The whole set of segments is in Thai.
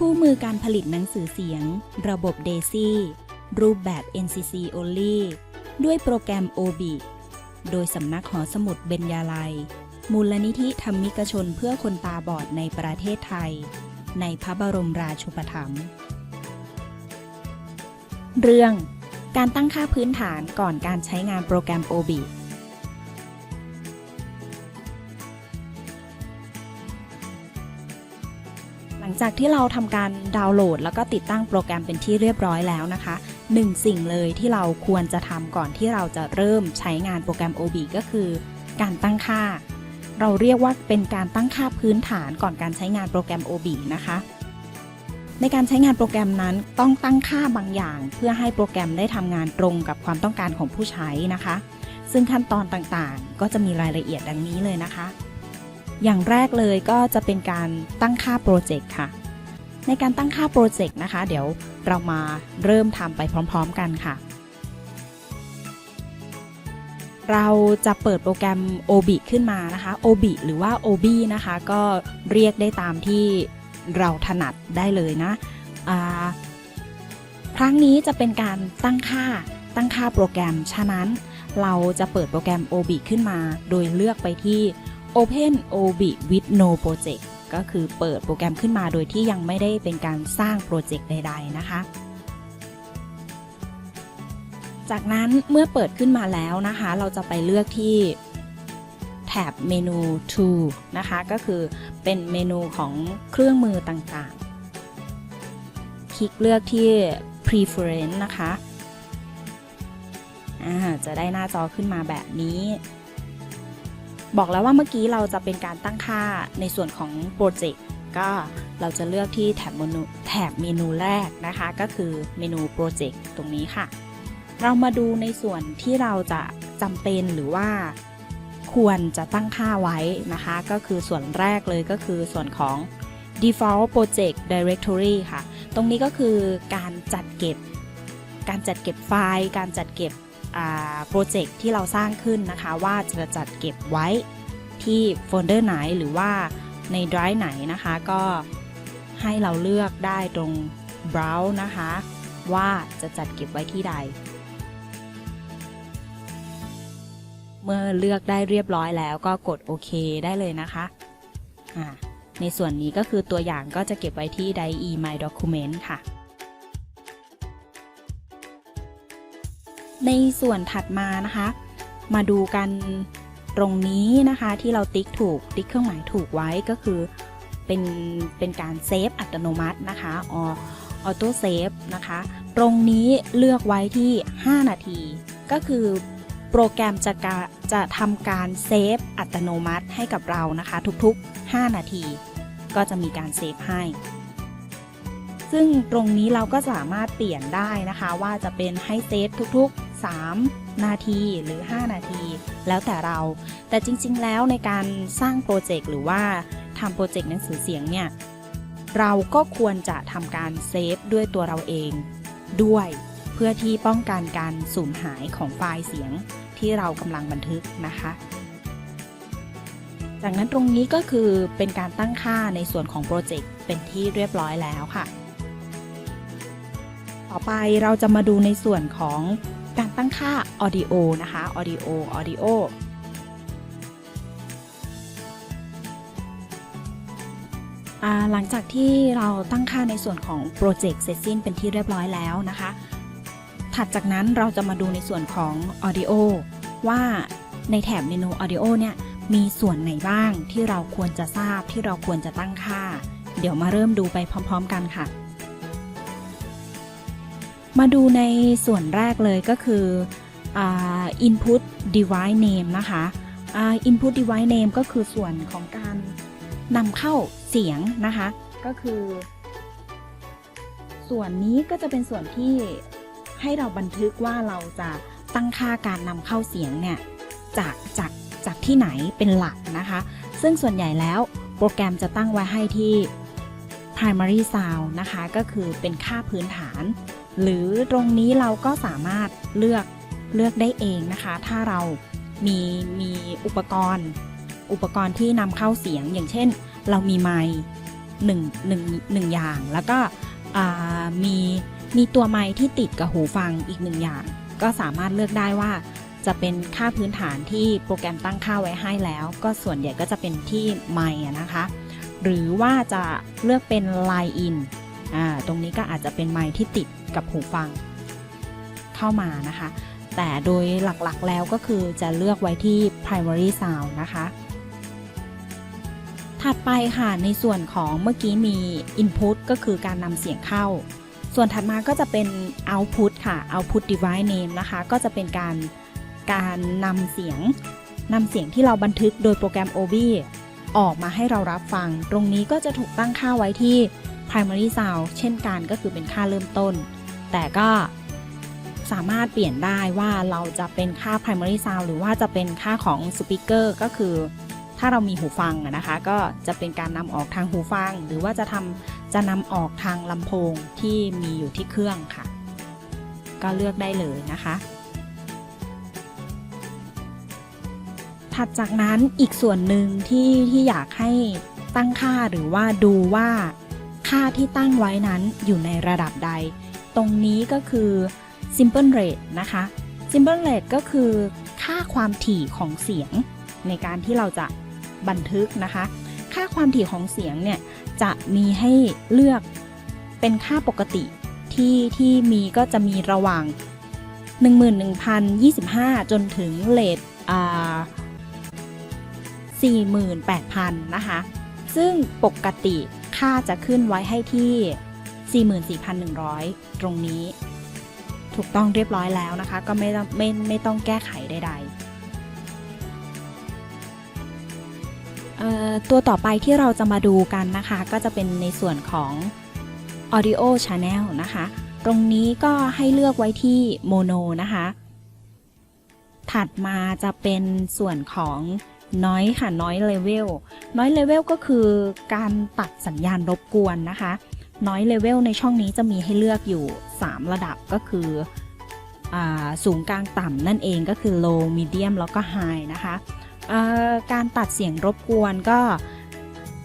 คู่มือการผลิตหนังสือเสียง ระบบ DAISY รูปแบบ NCC Only ด้วยโปรแกรม OB โดยสำนักหอสมุดเบญญาลัย มูลนิธิธรรมิกชนเพื่อคนตาบอดในประเทศไทย ในพระบรมราชูปถัมภ์เรื่อง การตั้งค่าพื้นฐานก่อนการใช้งานโปรแกรม OB จากที่เราทำการดาวน์โหลด แล้วก็ติดตั้งโปรแกรมเป็นที่เรียบร้อยแล้วนะคะหนึ่งสิ่งเลยที่เราควรจะทำก่อนที่เราจะเริ่มใช้งานโปรแกรม OB ก็คือ การตั้งค่า เราเรียกว่าเป็นการตั้งค่าพื้นฐานก่อนการใช้งานโปรแกรม OB นะคะ ในการใช้งานโปรแกรมนั้นต้องตั้งค่าบางอย่าง เพื่อให้โปรแกรมได้ทำงานตรงกับความต้องการของผู้ใช้นะคะ ซึ่งขั้นตอนต่างๆ ก็จะมีรายละเอียดดังนี้เลยนะคะ อย่างแรกเลยก็จะเป็นการตั้งค่าโปรเจกต์ค่ะ ในการตั้งค่าโปรเจกต์นะคะ เดี๋ยวเรามาเริ่มทำไปพร้อมๆกันค่ะ เราจะเปิดโปรแกรม OB ขึ้นมานะคะ OB หรือว่า OB นะคะ ก็เรียกได้ตามที่เราถนัดได้เลยนะครั้งนี้จะเป็นการตั้งค่าตั้งค่าโปรแกรม ฉะนั้นเราจะเปิดโปรแกรม OB ขึ้นมา โดยเลือกไปที่ Open OB with no project ก็คือเปิดโปรแกรมขึ้นมาโดยที่ยังไม่ได้เป็นการสร้างโปรเจกต์ใด ๆ นะคะ จากนั้นเมื่อเปิดขึ้นมาแล้วนะคะ เราจะไปเลือกที่แถบเมนู to นะคะ ก็คือเป็นเมนูของเครื่องมือต่างๆ คลิกเลือกที่ Preference นะคะ จะได้หน้าจอขึ้นมาแบบนี้ บอกแล้วว่าเมื่อกี้เราจะเป็นการตั้งค่าในส่วนของโปรเจกต์ก็เราจะเลือกที่แถบเมนูแถบเมนูแรกนะคะ ก็คือเมนูโปรเจกต์ตรงนี้ค่ะ เรามาดูในส่วนที่เราจะจำเป็นหรือว่าควรจะตั้งค่าไว้นะคะ ก็คือส่วนแรกเลยก็คือส่วนของ default project directory ค่ะ ตรงนี้ก็คือการจัดเก็บ การจัดเก็บไฟล์ การจัดเก็บ โปรเจกต์ที่เราสร้างขึ้นนะคะ ว่าจะจัดเก็บไว้ที่โฟลเดอร์ไหนหรือว่าในไดรฟ์ไหนนะคะก็ให้เราเลือกได้ตรง browse นะคะ ว่าจะจัดเก็บไว้ที่ใด เมื่อเลือกได้เรียบร้อยแล้วก็กดโอเคได้เลยนะคะในส่วนนี้ก็คือตัวอย่างก็จะเก็บไว้ที่ die my document ค่ะ ในส่วนถัดมานะคะ มาดูกันตรงนี้นะคะที่เราติ๊กถูกติ๊กเครื่องหมายถูกไว้ก็คือเป็นเป็นการเซฟอัตโนมัตินะคะออโต้เซฟนะคะ ตรงนี้เลือกไว้ที่ 5 นาที ก็คือโปรแกรมจะกะจะทำการเซฟอัตโนมัติให้กับเรานะคะ ทุกๆ 5 นาที ก็จะมีการเซฟให้ ซึ่งตรงนี้เราก็สามารถเปลี่ยนได้นะคะ ว่าจะเป็นให้เซฟทุกๆ 3 นาทีหรือ 5 นาที แล้วแต่เรา แต่จริงๆ แล้วในการสร้างโปรเจกต์หรือว่าทำโปรเจกต์หนังสือเสียงเนี่ย เราก็ควรจะทำการเซฟด้วยตัวเราเอง ด้วยเพื่อที่ป้องกันการสูญหายของไฟล์เสียงที่เรากำลังบันทึกนะคะ จากนั้นตรงนี้ก็คือเป็นการตั้งค่าในส่วนของโปรเจกต์เป็นที่เรียบร้อยแล้วค่ะ ต่อไปเราจะมาดูในส่วนของ การตั้งค่า Audio นะคะ Audio Audio หลังจากที่เราตั้งค่าในส่วนของโปรเจกต์เสร็จสิ้นเป็นที่เรียบร้อยแล้วนะคะ ถัดจากนั้นเราจะมาดูในส่วนของ Audio ว่าในแถบเมนู Audio เนี่ยมีส่วนไหนบ้างที่เราควรจะทราบที่เราควรจะตั้งค่า เดี๋ยวมาเริ่มดูไปพร้อม ๆ กันค่ะ มาดูในส่วนแรกเลยก็คืออ input device name นะคะ input device name ก็คือส่วนของการนำเข้าเสียงนะคะ ก็คือ ส่วนนี้ก็จะเป็นส่วนที่ให้เราบันทึกว่าเราจะตั้งค่าการนำเข้าเสียงเนี่ยจากจากจากที่ไหนเป็นหลักนะคะ ซึ่งส่วนใหญ่แล้วโปรแกรมจะตั้งไว้ให้ที่ primary sound นะคะก็คือเป็นค่าพื้นฐาน หรือตรงนี้เราก็สามารถเลือกเลือกได้เองนะคะ ถ้าเรามีมีอุปกรณ์ อุปกรณ์ที่นำเข้าเสียง อย่างเช่น เรามีไมค์หนึ่งหนึ่งหนึ่งอย่าง แล้วก็มีมีตัวไมค์ที่ติดกับหูฟังอีกหนึ่งอย่าง ก็สามารถเลือกได้ว่าจะเป็นค่าพื้นฐานที่โปรแกรมตั้งค่าไว้ให้แล้ว ก็ส่วนใหญ่ก็จะเป็นที่ไมค์นะคะ หรือว่าจะเลือกเป็น Line in อ่าตรงนี้ก็อาจจะเป็นไมค์ที่ติดกับหูฟังเข้ามานะคะ แต่โดยหลักๆแล้วก็คือจะเลือกไว้ที่ primary sound นะคะ ถัดไปค่ะในส่วนของเมื่อกี้มี input ก็คือการนำเสียงเข้า ส่วนถัดมาก็จะเป็น output ค่ะ output device name นะคะ ก็จะเป็นการการนำเสียงนำเสียงที่เราบันทึกโดยโปรแกรม Obi ออกมาให้เรารับฟัง ตรงนี้ก็จะถูกตั้งค่าไว้ที่ primary sound เช่นกันก็คือเป็นค่าเริ่มต้น แต่ก็สามารถเปลี่ยนได้ว่าเราจะเป็นค่า primary sound หรือว่าจะเป็นค่าของ speaker ก็คือ ถ้าเรามีหูฟังนะคะ ก็จะเป็นการนำออกทางหูฟัง หรือว่าจะทำจะนำออกทางลำโพงที่มีอยู่ที่เครื่องค่ะ ก็เลือกได้เลยนะคะ ถัดจากนั้นอีกส่วนหนึ่งที่ที่อยากให้ตั้งค่าหรือว่าดูว่าค่าที่ตั้งไว้นั้นอยู่ในระดับใด ตรงนี้ก็คือ simple rate นะคะ simple rate ก็คือค่าความถี่ของเสียงในการที่เราจะบันทึกนะคะ ค่าความถี่ของเสียงเนี่ยจะมีให้เลือกเป็นค่าปกติที่ที่มีก็จะมีระหว่าง 11,025 จนถึงเลทอ่า 48,000 นะคะ ซึ่งปกติค่าจะขึ้นไว้ให้ที่ 44,100 ตรงนี้ ถูกต้องเรียบร้อยแล้วนะคะ ก็ไม่ต้องไม่ไม่ต้องแก้ไขใดๆตัวต่อไปที่เราจะมาดูกันนะคะ ก็จะเป็นในส่วนของ Audio Channel นะคะ ตรงนี้ก็ให้เลือกไว้ที่ Mono นะคะ ถัดมาจะเป็นส่วนของ Noise ค่ะ Noise Level Noise Level ก็คือการตัดสัญญาณรบกวนนะคะ Noise Level ในช่องนี้จะมีให้เลือกอยู่ 3 ระดับก็คืออสูงกลางต่ำนั่นเองก็คือ low medium แล้วก็ high นะคะการตัดเสียงรบกวนก็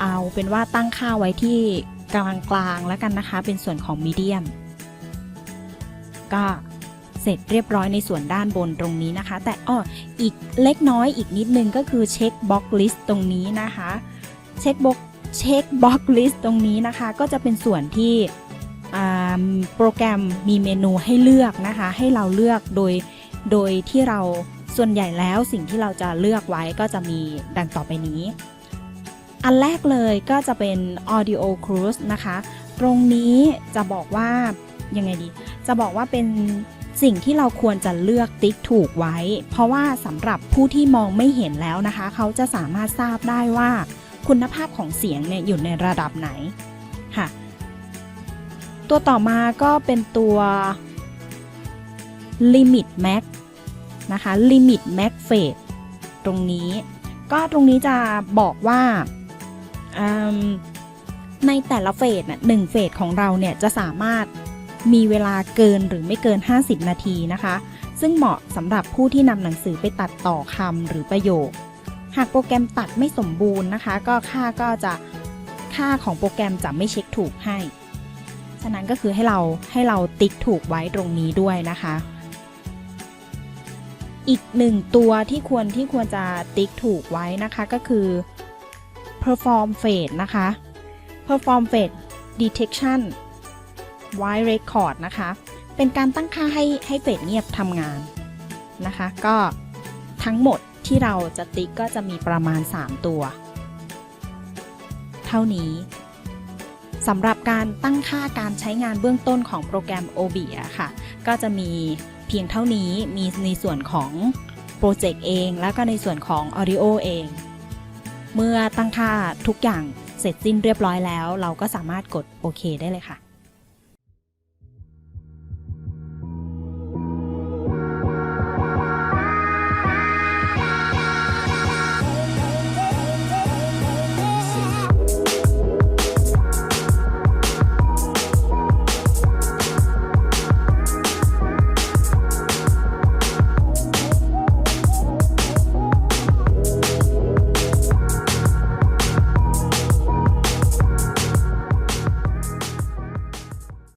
เอาเป็นว่าตั้งค่าไว้ที่กลางกลางแล้วกันนะคะ เป็นส่วนของ medium ก็ เสร็จเรียบร้อยในส่วนด้านบนตรงนี้นะคะ แต่อ้ออีกเล็กน้อยอีกนิดนึงก็คือเช็คบ็อกลิสต์ตรงนี้นะคะเช็คบ็อกเช็คบ็อกลิสต์ตรงนี้นะคะ ก็จะเป็นส่วนที่โปรแกรมมีเมนูให้เลือกนะคะ ให้เราเลือกโดยโดยที่เราส่วนใหญ่แล้วสิ่งที่เราจะเลือกไว้ก็จะมีดังต่อไปนี้ อันแรกเลยก็จะเป็น audio cruise นะคะ ตรงนี้จะบอกว่ายังไงดี จะบอกว่าเป็น สิ่งที่เราควรจะเลือกติ๊กถูกไว้ เพราะว่าสำหรับผู้ที่มองไม่เห็นแล้วนะคะ เขาจะสามารถทราบได้ว่า คุณภาพของเสียงเนี่ยอยู่ในระดับไหนค่ะ ตัวต่อมาก็เป็นตัว limit max นะคะ limit max fade ตรงนี้ ก็ตรงนี้จะบอกว่าในแต่ละเฟสหนึ่งเฟสของเราเนี่ยจะสามารถ มีเวลาเกินหรือไม่เกิน 50 นาทีนะคะ ซึ่งเหมาะสำหรับผู้ที่นำหนังสือไปตัดต่อคำหรือประโยค หากโปรแกรมตัดไม่สมบูรณ์นะคะ ก็ค่าก็จะค่าของโปรแกรมจะไม่เช็คถูกให้ ฉะนั้นก็คือให้เราให้เราติ๊กถูกไว้ตรงนี้ด้วยนะคะ อีกหนึ่งตัวที่ควรที่ควรจะติ๊กถูกไว้นะคะก็คือ perform fade นะคะ perform fade detection white record นะคะ เป็นการตั้งค่าให้ให้เฟดเงียบทำงานนะคะ ก็ทั้งหมดที่เราจะติ๊กก็จะมีประมาณ 3 ตัว เท่านี้สำหรับการตั้งค่าการใช้งานเบื้องต้นของโปรแกรม OB อะค่ะ ก็จะมีเพียงเท่านี้มีในส่วนของโปรเจกต์เอง แล้วก็ในส่วนของ Audio เอง เมื่อตั้งค่าทุกอย่างเสร็จสิ้นเรียบร้อยแล้ว เราก็สามารถกดโอเคได้เลยค่ะ